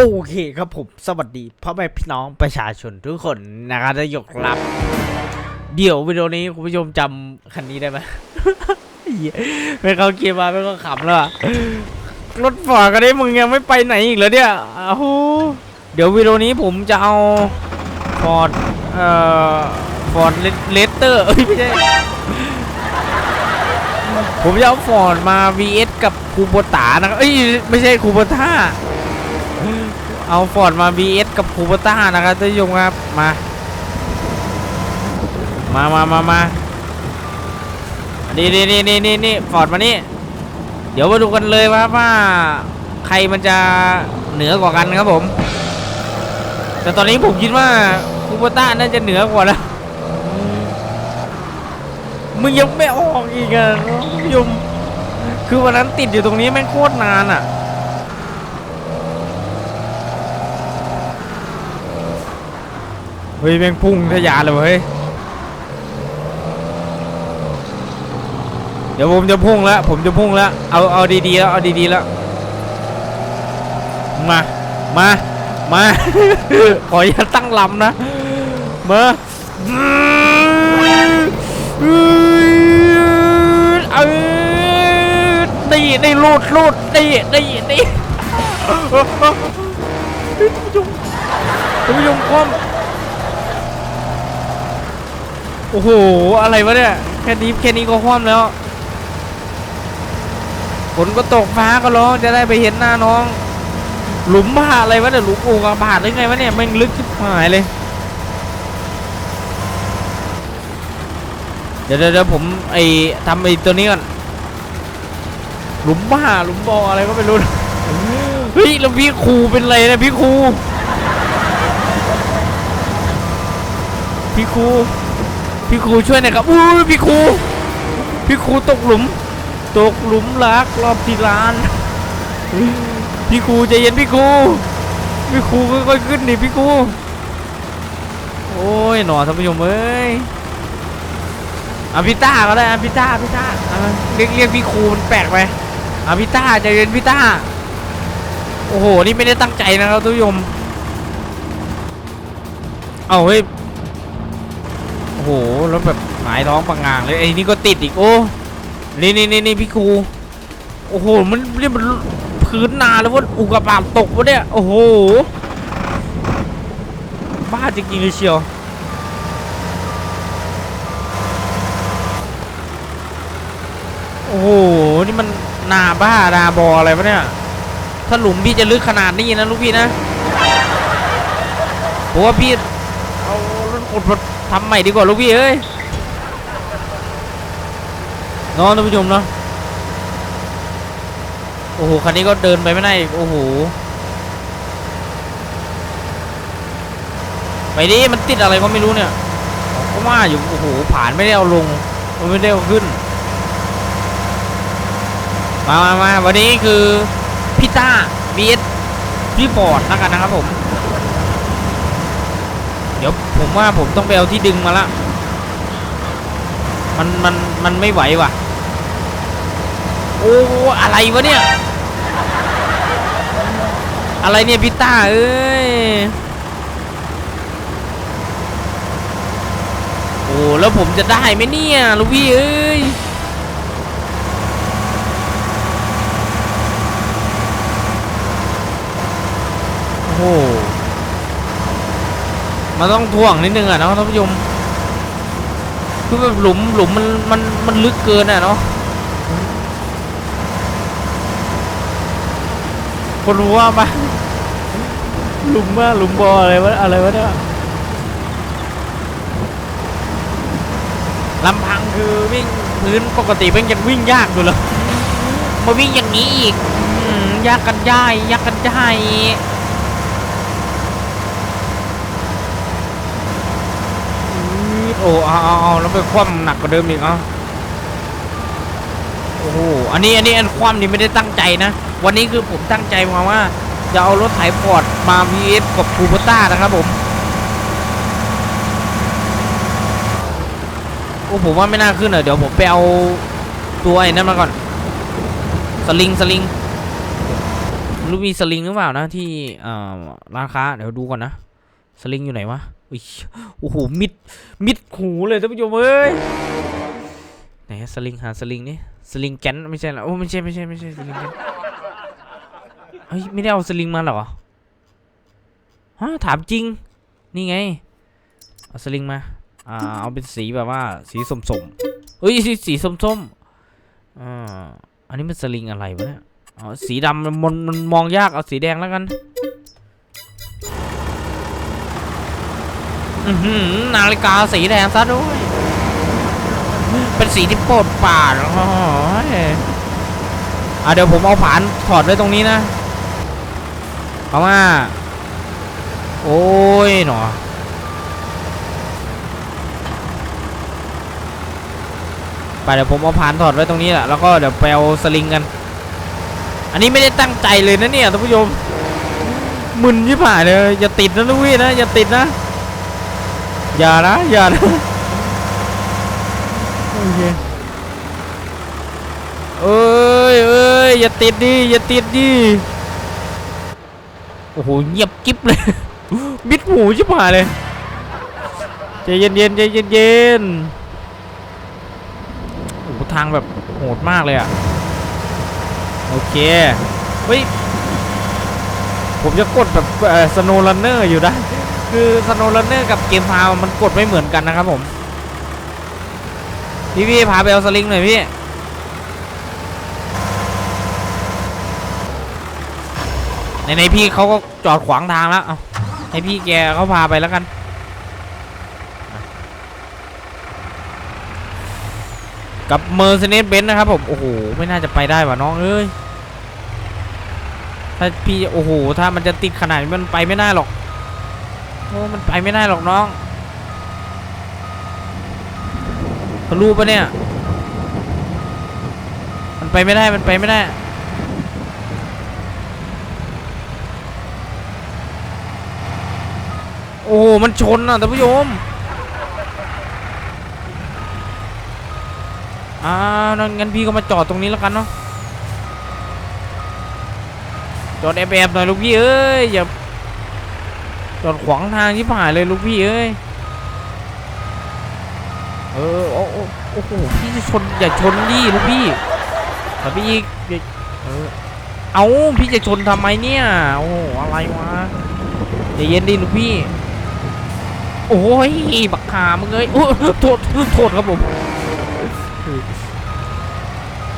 โอเคครับผม สวัสดีพ่อแม่พี่น้องประชาชนทุกคนนะครับจะยกรับ เดี๋ยววิดีโอนี้คุณผู้ชมจำคันนี้ได้ไหม ไม่เขาเกียร์มาไม่เขาขับแล้วอะรถฟอร์ดกันได้มึงยังไม่ไปไหนอีกเหรอเนี่ยอ้เดี๋ยววิดีโอนี้ผมจะเอาฟอร์ดเอ่อฟอร์ดเลสเตอร์เอ้ยไม่ใช่ ผมจะเอาฟอร์ดมา VS กับคูโบตานะครับเอ้ยไม่ใช่คูโบต้า เอาฟอร์ดมา VS กับคูเปต้านะครับท่านผู้ชมครับ มา มามามามานี่นี่นี่นี่นี่นี่ฟอร์ดมานี่ เดี๋ยวมาดูกันเลยว่าว่าใครมันจะเหนือกว่ากันครับผม แต่ตอนนี้ผมคิดว่าคูเปต้าน่าจะเหนือกว่าแล้วมึงยังไม่ออกอีกอะท่านผู้ชมคือวันนั้นติดอยู่ตรงนี้แม่งโคตรนานอะ เฮ้ยแม่งพุ่งทะยานเลยเว้ย เดี๋ยวผมจะพุ่งแล้ว ผมจะพุ่งแล้ว เอา เอาดีๆแล้ว เอาดีๆแล้ว มา มา มา ขออย่าตั้งลำนะ มาเออนี่นี่ลูดลูดนี่นี่นี่ท่านผู้ชมท่านผู้ชมคว่ำ โอ้โห อะไรวะเนี่ย แค่นี้แค่นี้ก็คว่ำแล้ว ฝนก็ตกฟ้าก็ร้องจะได้ไปเห็นหน้าน้อง หลุมบ้าอะไรวะเนี่ยหลุมอูกระบาดหรือไงวะเนี่ยแม่งลึกชิบหายเลยเดี๋ยวเดี๋ยวเดี๋ยวผมไอ้ทำไอ้ตัวนี้ก่อน หลุมบ้าหลุมบออะไรก็ไม่รู้นะเฮ้ยแล้วพี่ครูเป็นไรนะพี่ครู พี่ครู พี่ครูช่วยหน่อยครับอุ้พี่ครูพี่ครูตกหลุม ตกหลุมรักรอบที่ร้าน พี่ครูใจเย็นพี่ครูพี่ครูค่อยๆขึ้นดิพี่ครูโอ้ยหนอท่านผู้ชมเอ้ยอาพิต้าก็ได้อาพิต้าพิต้าเรียกเรียกพี่ครูมันแปลกไปอาพิต้าใจเย็นพิต้าโอ้โหนี่ไม่ได้ตั้งใจนะครับท่านผู้ชมเอาเฮ้ย โอ้โหแล้วแบบหายท้องปังงางเลยไอ้นี่ก็ติดอีกโอ้นี่นี่นี่นี่พี่ครูโอ้โหมันเรียกมันพื้นนาแล้วว่าอุกกาบาตตกวะเนี่ยโอ้โหบ้าจริงๆเลยเชียวโอ้โหนี่มันนาบ้านาบออะไรวะเนี่ยถ้าหลุมพี่จะลึกขนาดนี้นะลูกพี่นะผมว่าพี่เอารถขุด ทำใหม่ดีกว่าลูกพี่เอ้ยน้องท่านผู้ชมเนาะโอ้โหคันนี้ก็เดินไปไม่ได้โอ้โหไปดิมันติดอะไรก็ไม่รู้เนี่ยก็ว่าอยู่โอ้โหผ่านไม่ได้เอาลงมันไม่ได้เอาขึ้นมามามาวันนี้คือพี่ต้าบีเอสพี่ฟอดแล้วกันนะครับผม เดี๋ยวผมว่าผมต้องไปเอาที่ดึงมาละ มันมันมันไม่ไหวว่ะ โอ้อะไรวะเนี่ย อะไรเนี่ยพี่ต้าเอ้ย โอ้แล้วผมจะได้ไหมเนี่ยลูกพี่เอ้ยโอ้ มันต้องถ่วงนิดนึงอะเนาะท่านผู้ชมคือแบบหลุมหลุมมันมันมันลึกเกินอะเนาะคนรู้ว่าปะหลุมว่าหลุมบออะไรวะอะไรวะเนี่ยลำพังคือวิ่งพื้นปกติเป็นยังวิ่งยากอยู่เลยมาวิ่งอย่างนี้อีกอยากกันย่ายยากกันย่า โอ้เอาเอาเอาแล้วไปคว่ำหนักกว่าเดิมอีกเอะโอ้โหอันนี้อันนี้อันคว่ำนี่ไม่ได้ตั้งใจนะ วันนี้คือผมตั้งใจมาว่าจะเอารถไถฟอร์ดมา VS กับคูปต้านะครับผมโอ้ผมว่าไม่น่าขึ้นอะเดี๋ยวผมไปเอาตัวไอ้นั่นมาก่อน สลิงสลิงรู้มีสลิงหรือเปล่านะที่ร้านค้าเดี๋ยวดูก่อนนะ สลิงอยู่ไหนวะ โอ้โหมิดมิดหูเลยท่านผู้ชมเอ้ยไหนสลิงหาสลิงนี่สลิงแกนไม่ใช่หรอโอ้ไม่ใช่ไม่ใช่ไม่ใช่สลิงแกนเฮ้ยไม่ได้เอาสลิงมาหรอฮะถามจริงนี่ไงเอาสลิงมาอ่าเอาเป็นสีแบบว่าสีส้มๆเฮ้ยสีสีส้มๆอ่าอันนี้มันสลิงอะไรวะเนี่ยอ๋อสีดำมันมันมองยากเอาสีแดงแล้วกัน นาฬิกาสีแดงซะด้วย เป็นสีที่โปรดปรานอ้ยอะเดี๋ยวผมเอาผานถอดไว้ตรงนี้นะเพราะว่า โอ้ยหนอไปเดี๋ยวผมเอาผานถอดไว้ตรงนี้แหละแล้วก็เดี๋ยวไปเอาสลิงกัน อันนี้ไม่ได้ตั้งใจเลยนะเนี่ยท่านผู้ชมมึนยิ่ผ่ายเลยอย่าติดนะลูกพี่นะอย่าติดนะ อย่านะอย่านะโอเคเอ้ยเอ้ยอย่าติดดิอย่าติดดิโอ้โหเงียบกิ๊บเลยมิดหูชิบหายเลยใจเย็นเย็นใจเย็นเย็นโอ้ทางแบบโหดมากเลยอะโอเคเฮ้ยผมจะกดแบบสโนว์รันเนอร์อยู่ได้ คือสโนว์รันเนอร์กับเกมพาวมันกดไม่เหมือนกันนะครับผม พี่พี่พาไปเอาสลิงหน่อยพี่ในในๆพี่เขาก็จอดขวางทางแล้วเอาให้พี่แกเขาพาไปแล้วกันกับเมอร์เซเนสเบนนะครับผม โอ้โห ไม่น่าจะไปได้ว่ะน้องเอ้ย ถ้าพี่ โอ้โห ถ้ามันจะติดขนาดนี้มันไปไม่ได้หรอก โอ้มันไปไม่ได้หรอกน้องทะลุปะเนี่ย มันไปไม่ได้ มันไปไม่ได้ โอ้ มันชนอะท่านผู้ชมอ่างั้นพี่ก็มาจอดตรงนี้แล้วกันเนาะ จอดแอบๆหน่อยลูกพี่เอ้ย อย่า จอดขวางทางที่ผ่านเลยลูกพี่เอ้ย เออโอ้โอ้โหพี่จะชนอย่าชนดิลูกพี่ถ้าพี่อีกเออเอาพี่จะชนทำไมเนี่ย โอ้โหอะไรวะใจเย็นดิลูกพี่ โอ้ยบักขามึงเอ้ยโอ้โทษโทษครับผม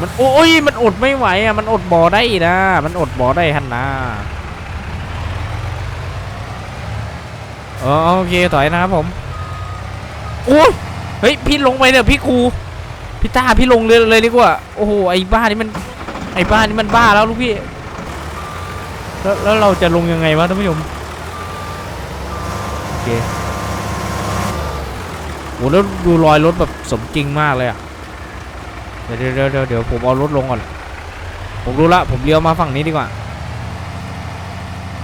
มันโอ้ยมันอดไม่ไหวอะมันอดบ่อได้นะ มันอดบ่อได้ฮันนะ ออโอเคถอยนะครับผมโอ้ยเฮ้ยพี่ลงไปเถอะพี่ครูพี่ตาพี่ลงเลยเลยดีกว่าโอ้โหไอ้บ้านี่มันไอ้บ้านี่มันบ้าแล้วลูกพี่แล้วแล้วเราจะลงยังไงวะท่านผู้ชมโอเคโอ้แล้วดูรอยรถแบบสมจริงมากเลยอะเดี๋ยวเดี๋ยวเดี๋ยวเดี๋ยวผมเอารถลงก่อน ผมรู้ละผมเลี้ยวมาฝั่งนี้ดีกว่า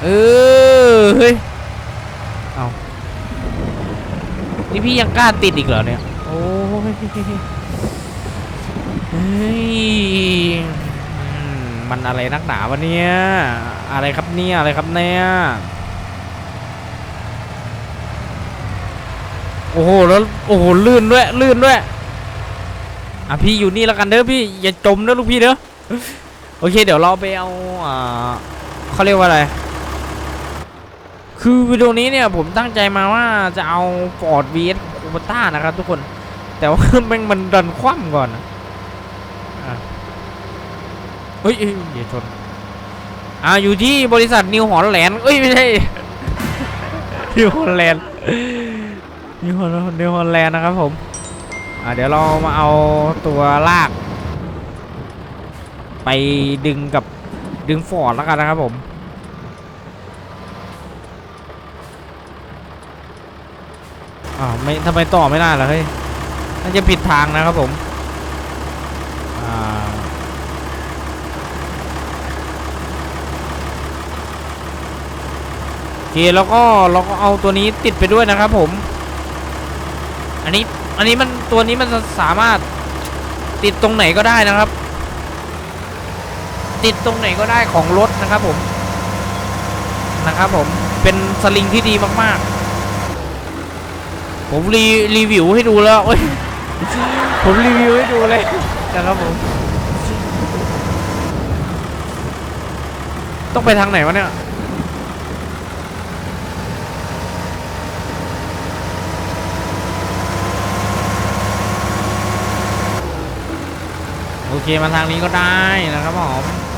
เออเฮ้ย เอานี่พี่ยังกล้าติดอีกเหรอเนี่ย โอ้ยเฮ้ยมมันอะไรนักหนาวะเนี่ย อะไรครับเนี่ย อะไรครับเนี่ย โอ้โห แล้วโอ้โห ลื่นด้วย ลื่นด้วย อะพี่อยู่นี่แล้วกันเด้อพี่ อย่าจมเด้อลูกพี่เด้อ โอเค เดี๋ยวเราไปเอา อ่าเขาเรียกว่าอะไร คือวิดีโอนี้เนี่ยผมตั้งใจมาว่าจะเอา Ford VS c o b a t a นะครับทุกคน แต่ว่าแม่งมันดันคว่ำก่อนอะอะเฮ้ยเอ้ยอย่าชนอ่าอยู่ที่บริษัทนิวฮอลแลนด์เอ้ยไม่ใช่นิวฮอลแลนด์นิวฮอลนิวฮอลแลนด์นะครับผมอ่าเดี๋ยวเรามาเอาตัวลาก ไปดึงกับดึงฟอร์ดแล้วกันนะครับผม อ้าวไม่ทำไมต่อไม่ได้ล่ะเฮ้ยน่าจะผิดทางนะครับผมอ่าโอเคแล้วก็เราก็เอาตัวนี้ติดไปด้วยนะครับผม อันนี้อันนี้มันตัวนี้มันสามารถติดตรงไหนก็ได้นะครับ ติดตรงไหนก็ได้ของรถนะครับผมนะครับผมเป็นสลิงที่ดีมากๆ ผมรีรีวิวให้ดูแล้วผมรีวิวให้ดูเลยนะครับผม ต้องไปทางไหนวะเนี่ยโอเคมาทางนี้ก็ได้นะครับผม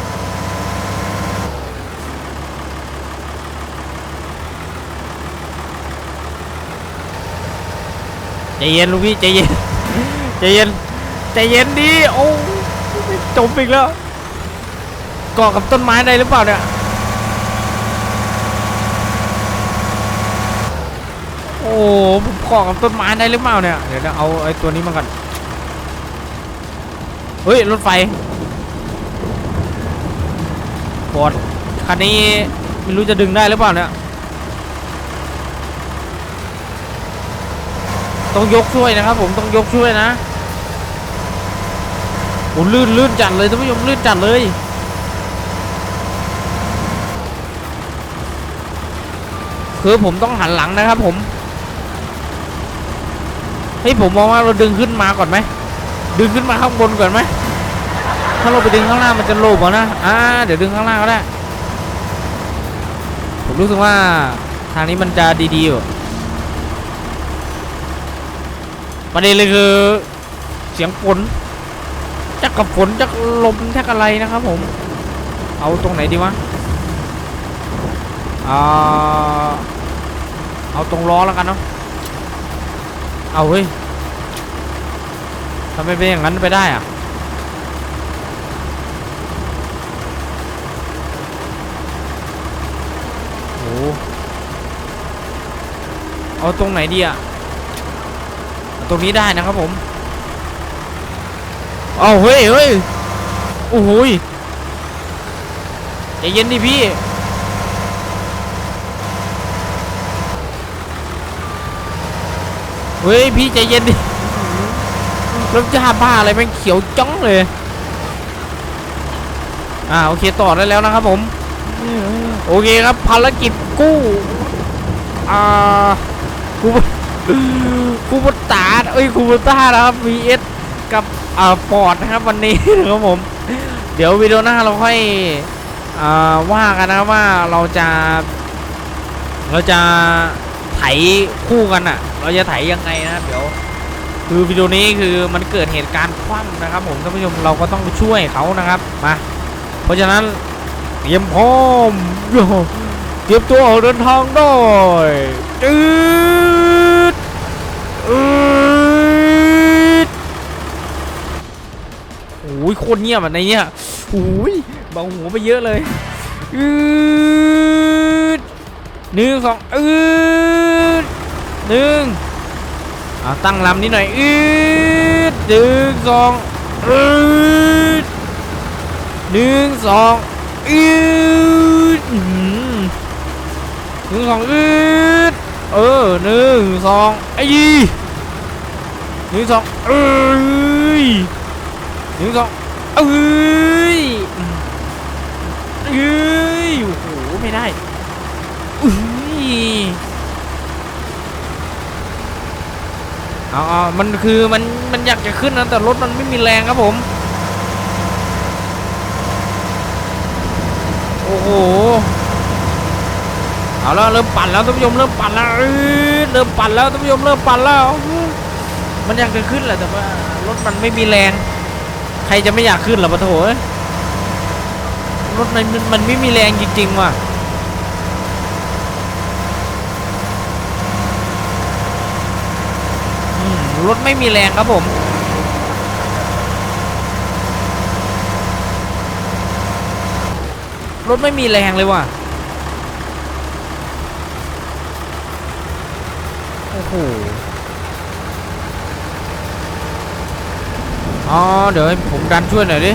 ใจเย็นลูกพี่ใจเย็นใจเย็นใจเย็นดิโอ้จมอีกแล้วเกาะกับต้นไม้ได้หรือเปล่าเนี่ยโอ้ผมเกาะกับต้นไม้ได้หรือเปล่าเนี่ยเดี๋ยวเอาไอ้ตัวนี้มาก่อนเฮ้ยรถไฟบอดคันนี้ไม่รู้จะดึงได้หรือเปล่าเนี่ย ต้องยกช่วยนะครับ ผมต้องยกช่วยนะโอ้ลื่นลื่นจัดเลยท่านผู้ชมลื่นจัดเลยคือผมต้องหันหลังนะครับ ผมเฮ้ยผมมองว่าเราดึงขึ้นมาก่อนไหมดึงขึ้นมาข้างบนก่อนไหมถ้าเราไปดึงข้างล่างมันจะโลบเหรอนะอ่าเดี๋ยวดึงข้างล่างก็ได้ผมรู้สึกว่าทางนี้มันจะดีๆอยู่ ประเด็นเลยคือเสียงฝนจักกับฝนจักลมจักอะไรนะครับผม เอาตรงไหนดีวะอ่าเอาตรงล้อแล้วกันเนาะเอาเฮ้ยทำไมเป็นอย่างนั้นไปได้อะโอ้เอาตรงไหนดีอะ ตรงนี้ได้นะครับผมเอาเฮ้ยเฮ้ยโอ้โหยใจเย็นดิพี่เฮ้ยพี่ใจเย็นดิรถจ้าบ้าอะไรม่งเขียวจ้องเลยอ่าโอเคต่อได้แล้วนะครับผมโอเคครับภารกิจกู้อ่ากู กูบตาเอ้ยกูบต้านะครับ vs กับอ่าปอดนะครับวันนี้นะครับผม เดี๋ยววิดีโอหน้าเราค่อยอ่าว่ากันนะว่าเราจะเราจะไถคู่กันอะ เราจะไถยังไงนะครับเดี๋ยวคือวิดีโอนี้คือมันเกิดเหตุการณ์คว่ำนะครับ ผมท่านผู้ชมเราก็ต้องช่วยเขานะครับมาเพราะฉะนั้นเตรียมพร้อมเตรียมตัวออกเดินทางด้จืดอืด โอ้ยโคตรเงียบอะในเนี้ยโอ้ยเบาหัวไปเยอะเลยอืดหนึ่งสองอืดหนึ่งเอาตั้งลำนิดหน่อยอืดหนึ่งสองอืดหนึ่งสองอืดหนึ่งสองอืดเออหนึ่งสองไอ้ยี่หนึ่งสองเอ้ย นึ่งสองเอ้ยเอ้ยโอ้โหไม่ได้อุ้ยเอาเอามันคือมันมันอยากจะขึ้นนะแต่รถมันไม่มีแรงครับผม โอ้โหเอาแล้วเริ่มปั่นแล้วท่านผู้ชมเริ่มปั่นแล้วเริ่มปั่นแล้วท่านผู้ชมเริ่มปั่นแล้ว มันอยากจะขึ้นแหละแต่ว่ารถมันไม่มีแรง รจะไม่อยากขึ้นหรอปะโถ้รถมันมันไม่มีแรงจริงๆว่ะรถไม่มีแรงครับผมรถไม่มีแรงเลยว่ะ โอ้โห อ๋อ เดี๋ยวผมดันช่วยหน่อยดิ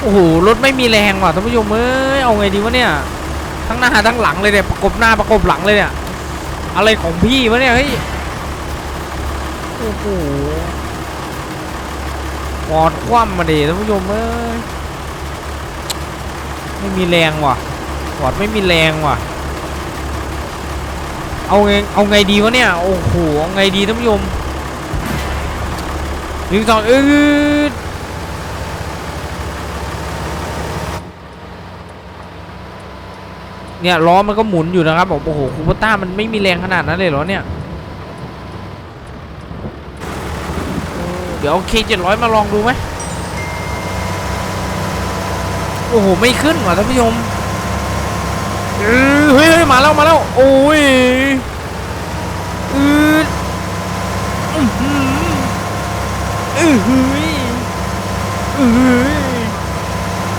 โอ้โห รถไม่มีแรงว่ะท่านผู้ชมเอ้ย เอาไงดีวะเนี่ย ทั้งหน้าทั้งหลังเลยเนี่ย ประกบหน้าประกบหลังเลยเนี่ย อะไรของพี่วะเนี่ยเฮ้ย โอ้โหฟอดคว่ำมาดิท่านผู้ชมเอ้ย ไม่มีแรงว่ะฟอดไม่มีแรงว่ะ เอาไงเอาไงดีวะเนี่ย โอ้โห เอาไงดีท่านผู้ชมหนึ่งสองอืดเนี่ยล้อมันก็หมุนอยู่นะครับผมโอ้โหคูปต้ามันไม่มีแรงขนาดนั้นเลยเหรอเนี่ย เดี๋ยวเคเจ็ดร้อยมาลองดูไหมโอ้โห ไม่ขึ้นว่ะท่านผู้ชมเออเฮ้ยเฮ้ย มาแล้วมาแล้วโอ้ยอืดอื้อหืออือหืออือหือ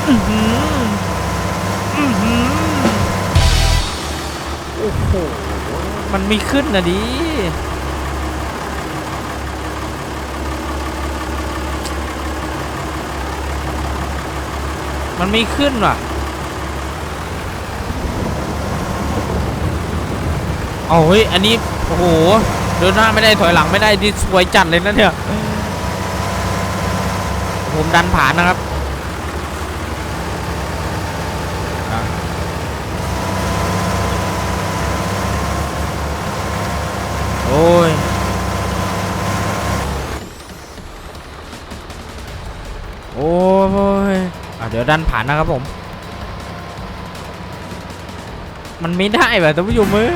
อือหืออือหือโอ้โหมันไม่ขึ้นนะดิมันไม่ขึ้นว่ะ เอาเฮ้ย อันนี้ โอ้โห เดินหน้าไม่ได้ถอยหลังไม่ได้ดิสวยจัดเลยนะเนี่ยผมดันผ่านนะครับโอ้ย โอ้ยอะเดี๋ยวดันผ่านนะครับผม มันไม่ได้แบบท่านผู้ชมเอ้ย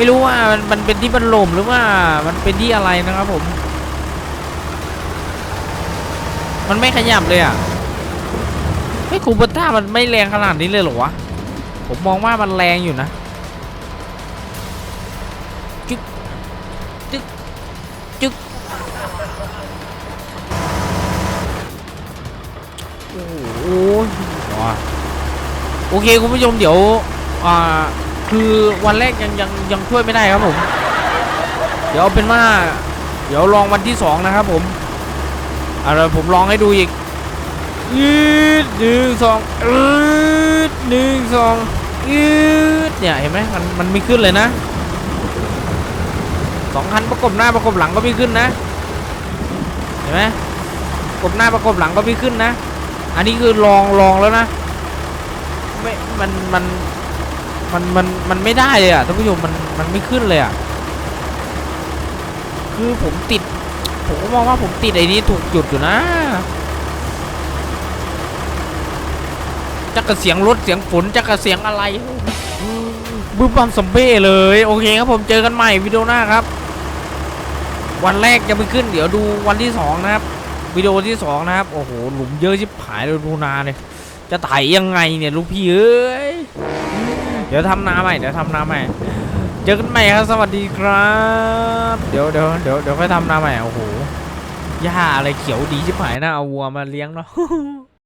ไม่รู้ว่ามันมันเป็นที่บันลมหรือว่ามันเป็นที่อะไรนะครับผม มันไม่ขยับเลยอะไม่คูปต้ามันไม่แรงขนาดนี้เลยเหรอวะ ผมมองว่ามันแรงอยู่นะจึ๊กจึ๊กจึ๊กโอ้โหโอเคคุณผู้ชมเดี๋ยวอ่า คือวันแรกยังยังยังช่วยไม่ได้ครับผม เดี๋ยวเอาเป็นว่าเดี๋ยวลองวันที่สองนะครับผมอ่าเดี๋ยวผมลองให้ดูอีกยืดหนึ่งสองอืดหนึ่งสองยืดเนี่ยเห็นไหมมันมันไม่ขึ้นเลยนะสองคันประกบหน้าประกบหลังก็ไม่ขึ้นนะ เห็นไหมประกบหน้าประกบหลังก็ไม่ขึ้นนะ อันนี้คือลองลองแล้วนะไม่มันมัน มันมันมันไม่ได้เลยอะท่านผู้ชมมันมันไม่ขึ้นเลยอะคือผมติด ผมก็มองว่าผมติดไอ้นี้ถูกจุดอยู่นะจักกระเสียงรถเสียงฝนจักกระเสียงอะไรบึ้มบัมสัมเบ้เลย โอเคครับผมเจอกันใหม่วิดีโอหน้าครับ วันแรกจะไม่ขึ้น เดี๋ยวดูวันที่สองนะครับวิดีโอที่สองนะครับโอ้โหหลุมเยอะชิบหายเลยดูนาเลยจะไถยังไงเนี่ยลูกพี่เอ้ย เดี๋ยวทำนาใหม่เดี๋ยวทำนาใหม่เจอกันใหม่ครับสวัสดีครับ เดี๋ยวเดี๋ยวเดี๋ยวเดี๋ยวค่อยทำนาใหม่โอ้โหหญ้าอะไรเขียวดีชิบหายนะเอาวัวมาเลี้ยงเนาะ